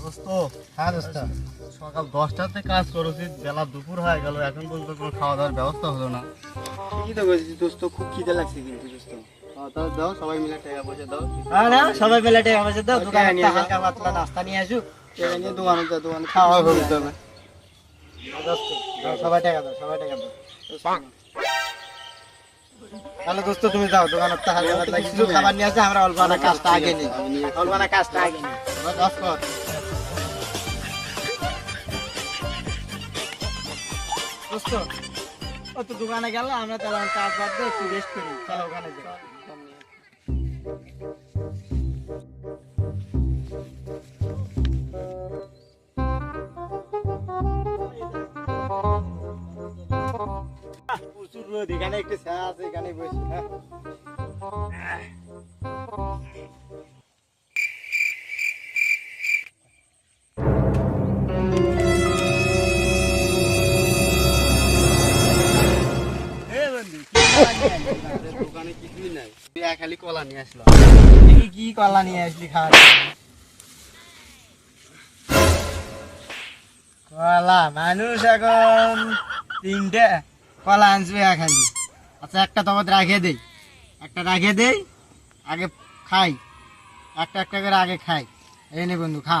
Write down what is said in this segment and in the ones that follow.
দোস্ত দোস্ত। সকাল দশটাতে কাজ করেছি বেলা দুপুর হয়ে গেল এখন পর্যন্ত কোনো খাওয়া দাওয়ার ব্যবস্থা হলো না। কি তো বলছিস দোস্ত খুব খিদে লাগছে কিন্তু দোস্ত। দাও সবাই মিলে টাকা পয়সা দাও। না সবাই বেলা টাকা পয়সা দাও দোকানে নিয়ে হালকা পাতলা নাস্তা নিয়ে আসুক। টাকা নিয়ে দোকানে দাও দোকানে খাওয়া হবে তবে দোস্ত দাও, সবাই টাকা দাও সবাই টাকা দাও। তাহলে দোস্ত তুমি যাও দোকানে হালকা পাতলা কিছু খাবার নিয়ে আসে আমরা অল্প কাজটা আগে নিই। অল্প কাজটা আগে নিই। কাজ কর দোস্ত ও তো দোকানে গেল আমরা তাহলে কাজ বাদ দিয়ে একটু রেস্ট করি। চলো ওখানে যাই। প্রচুর রোদ এখানে একটু ছায়া আছে এখানে বসি। হ্যাঁ কলা মানুষ এখন তিনটে, কলা খালি আচ্ছা একটা তোমার রাখে দেই। একটা রাখে দেই, আগে খাই। একটা একটা করে আগে খাই। এই বন্ধু, খা।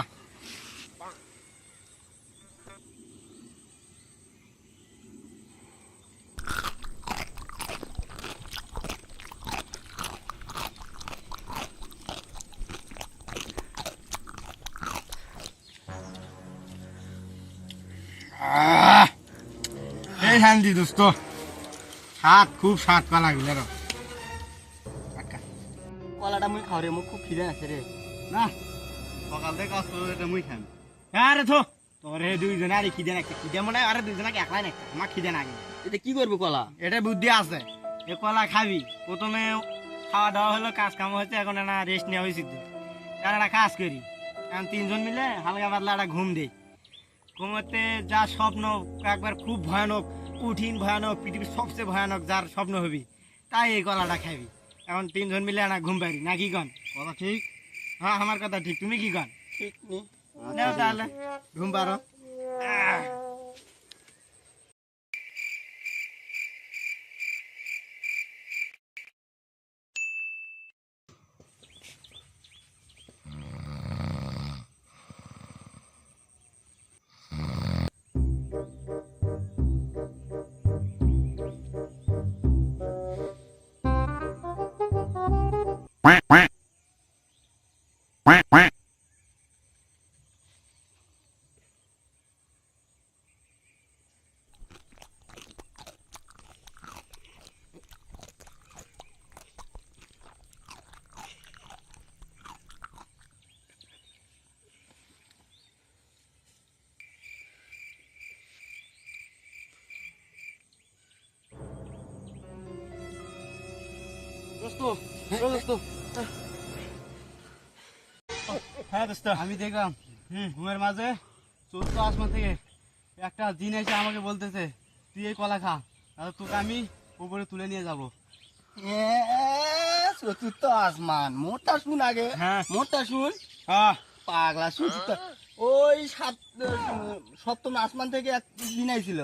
এই শান্তি দোস্ত। স্বাদ খুব স্বাদ কলা গুলো কলাটা মুই খাও রে মুখ খুব খিদে আছে রে। না সকাল থেকে কাজ করে এটা মুই খাম। আরে থো। তোর এই দুইজনে আরে খিদে নাকি খিদে মনে হয় আরে দুইজনে একলাই নাকি আমার খিদে নাকি এটা কি করব কলা? এটা বুদ্ধি আছে। এ কলা খাবি। প্রথমে খাওয়া দাওয়া হলো কাজ কাম হচ্ছে এখন না রেস্ট নেওয়া হয়েছে তো। আর একটা কাজ করি। এখন তিনজন মিলে হালকা পাতলা একটা ঘুম দেই। ঘুমোতে যা স্বপ্ন একবার খুব ভয়ানক কঠিন ভয়ানক পৃথিবীর সবচেয়ে ভয়ানক যার স্বপ্ন হবি তাই এই গলাটা খাবি। এখন তিনজন মিলে আনা ঘুম পারি নাকি কন? কথা ঠিক? হ্যাঁ আমার কথা ঠিক তুমি কি কন? ঠিক নি। নাও তাহলে। ঘুম পারো। Rostov! Rostov! হ্যাঁ দোস্ত। আমি দেখলাম হুম ঘুমের মাঝে চোদ্দ আসমান থেকে একটা এসে আমাকে বলতেছে তুই এই কলা খা তাহলে তোকে আমি উপরে তুলে নিয়ে যাব। চতুর্থ আসমান মোটা শুন আগে হ্যাঁ। মোটা শুন। হ্যাঁ। পাগলা ওই সাত সপ্তম আসমান থেকে এক দিন আইছিল।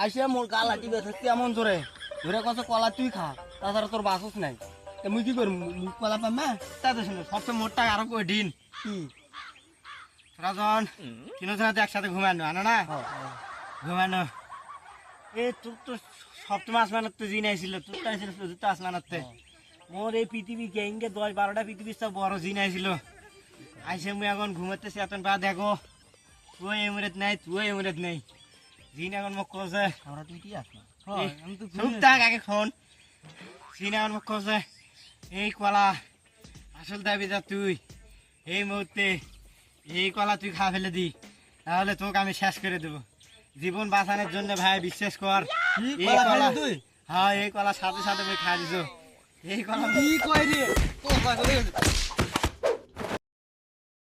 আইসে মোর গালা টিপে থাকতে এমন জোরে। ধরে কত কলা তুই খা তাছাড়া তোর বাসস নাই। মুই কি করব মুখ কলা পাম না? তাতে শুনো সবচেয়ে মোটটা আরও কই দিন। কি? রাজন তিনজন হাতে একসাথে ঘুমানো আনো না? ঘুমানো। এ তোর তো সপ্তম আসমানত তো জিন আইছিল তোর তো আইছিল চতুর্থ আসমানত মোর এই পৃথিবী গেঙ্গে দশ বারোটা পৃথিবীর সব বড় জিন আইছিল। আইসে মুই এখন ঘুমাতেছি এখন বা দেখো। তুই এমরেত নাই তুই এমরেত নাই। জিন এখন মোক কছে আমরা তুই কি আসলা আমি তো আগে খন জিন এখন মোক কছে এই কলা আসল দাবি যা তুই। এই মুহূর্তে এই কলা তুই খা ফেলে দি তাহলে তোকে আমি শেষ করে দেবো। জীবন বাঁচানোর জন্য ভাই বিশ্বাস কর এই কলা তুই? হ্যাঁ এই কলা সাথে সাথে তুই খা দিছো। এই কলা কি কই রে?